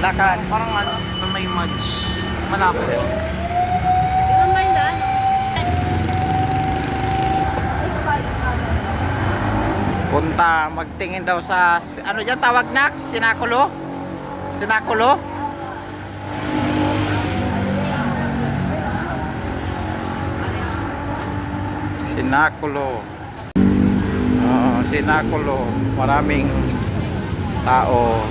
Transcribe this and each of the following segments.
Lakad. Parang ano, na may muds. Malapit. Punta, magtingin daw sa, ano dyan tawag na? Sinakulo? Sinakulo? Sinakulo. Oo, Sinakulo. Maraming tao.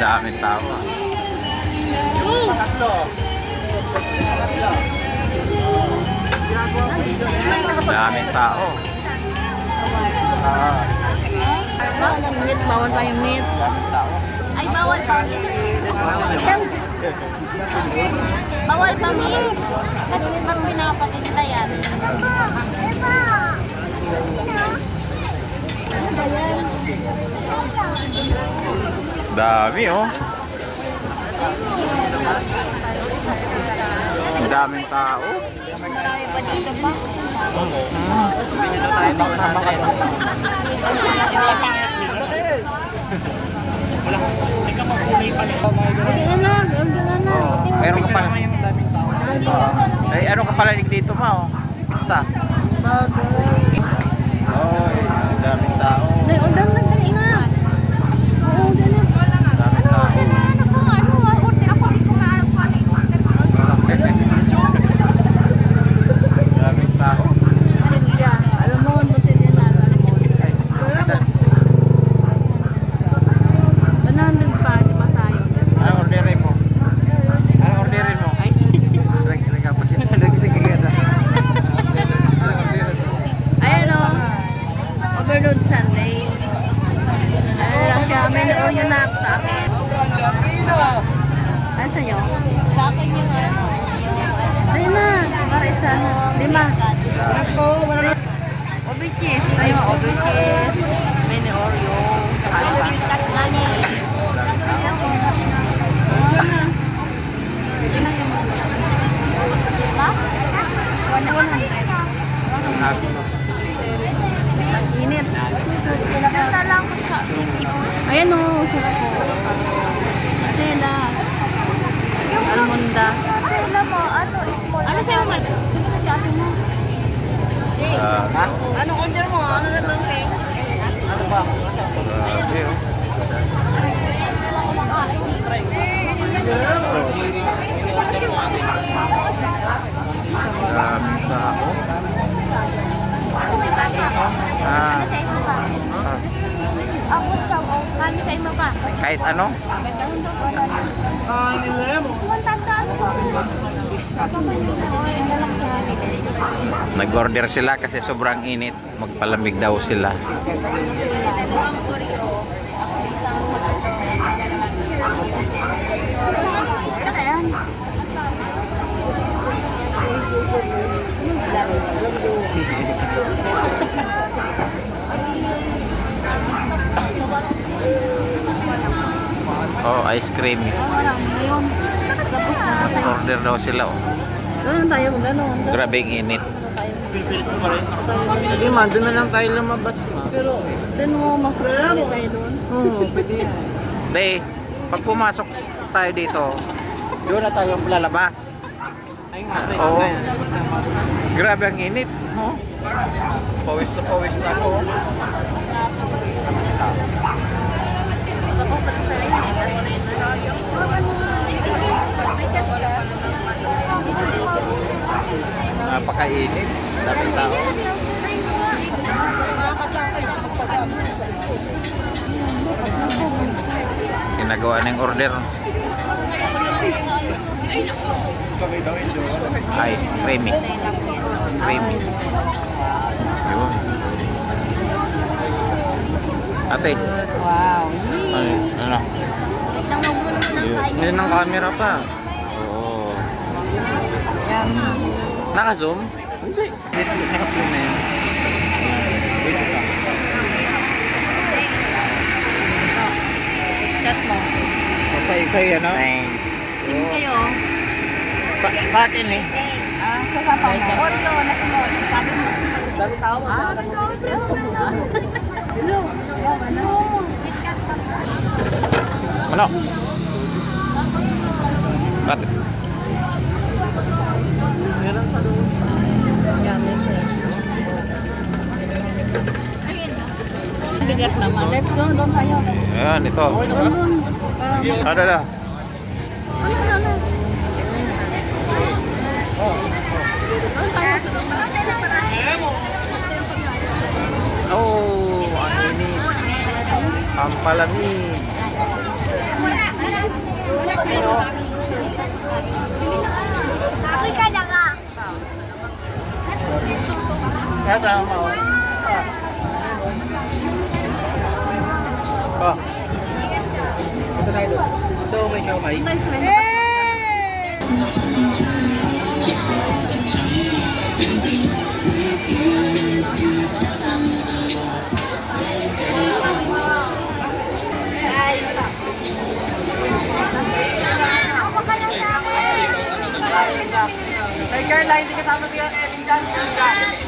Daming tao. ah. Daming tao. Ah, Bawal ang meat, bawal pa yung meat. Ay, bawal pa meat. bawal pa meat. Kanina pang pinapatid nila yan. Dami oh. Ang daming tao. Marami pa dito pa. Oh, meron ka pala. Ay, ano ka pala dito mo? Sa? Oh, ang daming tao. Nay, order na dali nga. Oo, order na. Daming tao. Order na, ano ka nga, ano nga, order ako, di ko maalam kung ano yung order ko. Daming tao. Ano nila? Alam mo, hotel yan na, alam mo. Ay, 100 pa, di ba tayo? Ano orderin mo? Ano orderin mo? Ay, Lagi lagi pa siya. Lagi sige ka na. Ano orderin mo? ayan o. Overload Sunday. Ano lang siya, may order na sa akin. Ano sa akin yung ano. Na, para isa na. Lima. Obi cheese. Ayun, obi cheese. Mini Oreo. KitKat nga ni. Lima? Ang init. Ganda lang ko sa... Ayan o, sarap po. Sela. Almonda. Wala mo, ano, small. Ano sa'yo man? Sige na si ate mo. Hey, Ah, anong order mo? Ano na lang cake? Ano ba? grabe oh. Daming tao. Ah, Sa pa. ah, Ako sa kami sa imo pa. kahit ano? Nag-order sila kasi sobrang init. Magpalamig daw sila. Oh, ice cream. Na. Order daw sila oh. Ganun tayo, ganun. Grabe ang init. Hindi man, doon na lang tayo lumabas ma. Pero, dun mo, mas ulit tayo doon. Oo, pwede yan. Hindi, pag pumasok tayo dito, doon na tayo lalabas. Ay nga, Oo. Grabe ang init. Oh. Pawis na pawis na ako. Napakainit. Daming tao. Ginagawa ng order. Ice creamy. Creamy. Yun. Ate, Wow. ano? ano? Hindi ng camera pa. Oo. Yan. Naka-zoom? Hindi. Wait, naka-zoom na yun. Wait ka. Chat mo. Oh, sa isa yun, no? Thanks. Sino kayo? Sa, sa akin eh. Ah, sa papa mo. Oreo na small. Sabi mo small. Sabi tao mo. Ah, ikaw na small. Hello. Hello. Ano? Bakit? Naman. Let's go. Doon tayo. Ayan, ito. Doon, doon. Parang- Ano na? Ano, ano, ano? Doon tayo sa doon. Oh, ang init. Ang palamig. Ako'y ka na nga. Kasama ko. Ah. Ito tayo doon. Ito may siomay. Hey Carla, hindi kasama si.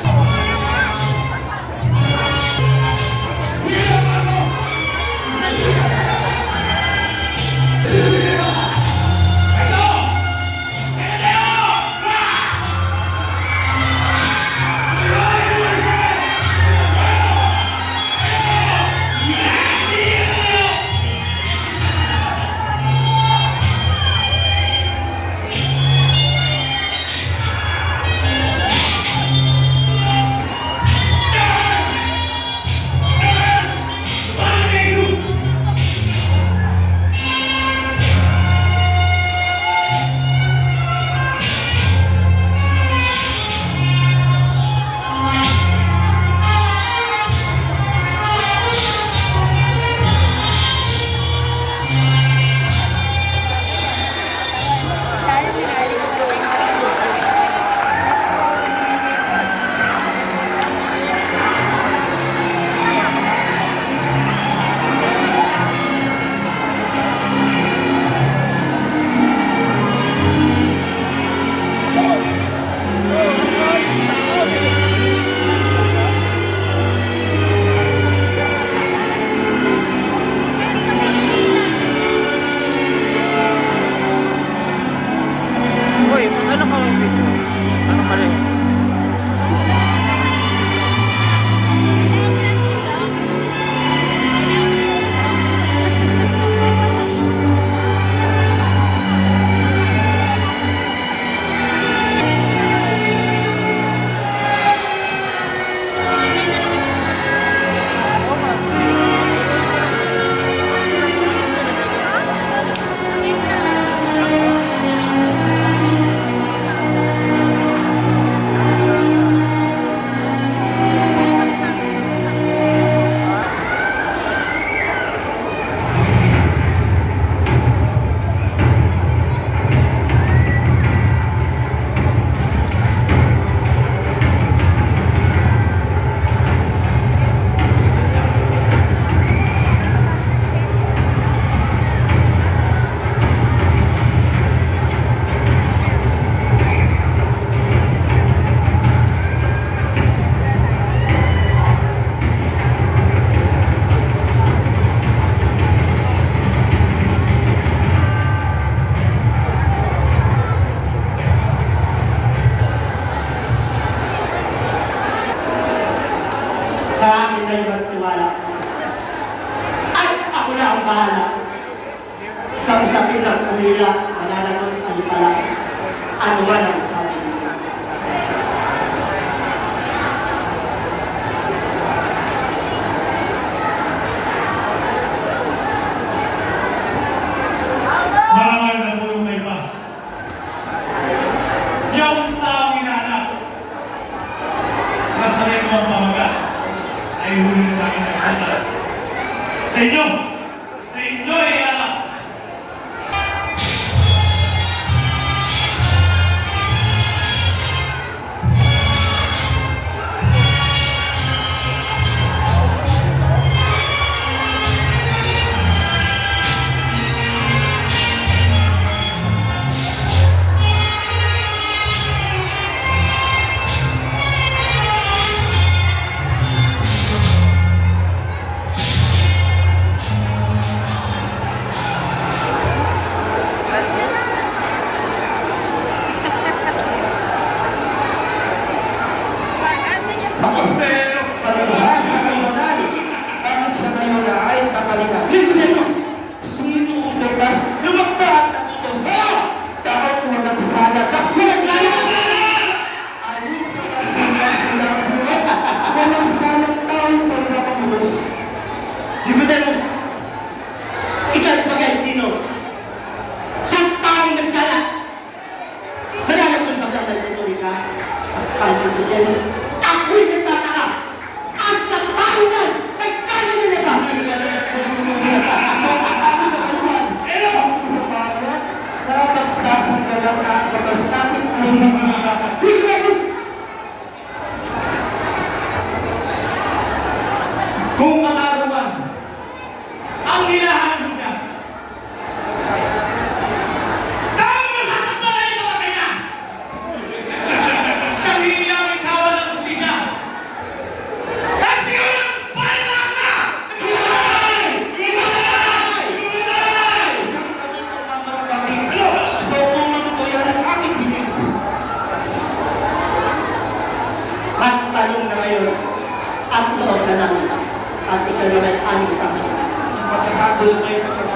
아, 그때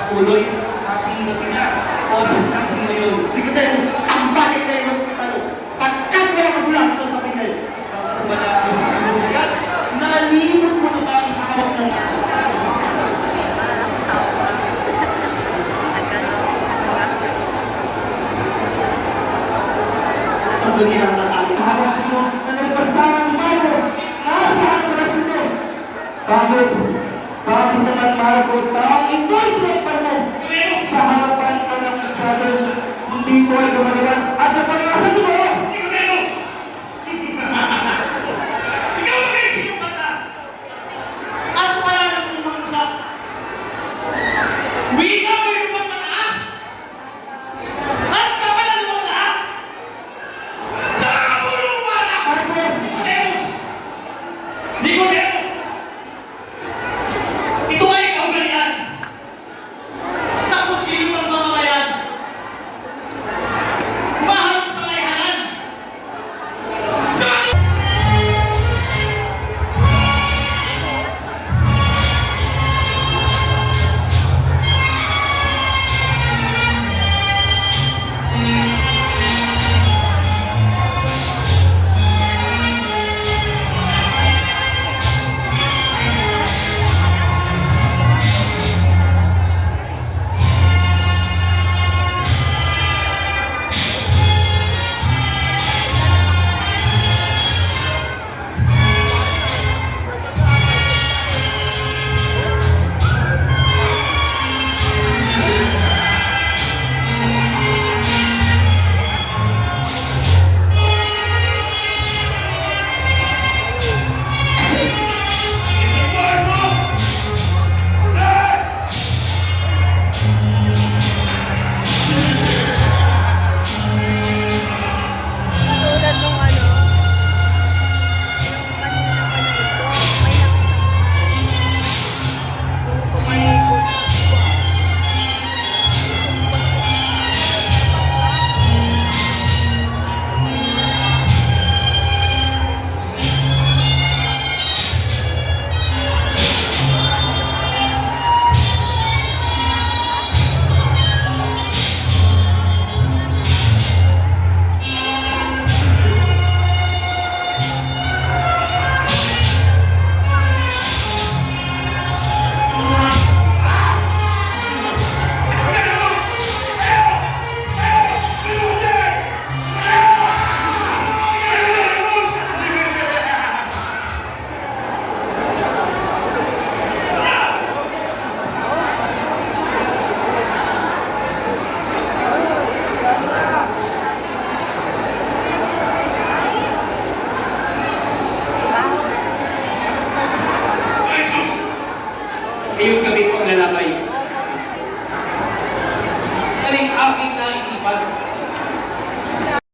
kayo pagkakatuloy, ating natina. Oras natin ngayon. Nicodemus, ang bakit kayo magtanong? Pagkat wala magulang sa sabi kayo. Bakit wala ka sa kaya? Nalimot mo na ba ang hawak ng Sa dunia ng aming hawak nyo na nagpastawa ni Marco. Nasa ang oras nito. Bakit? Bakit naman Marco?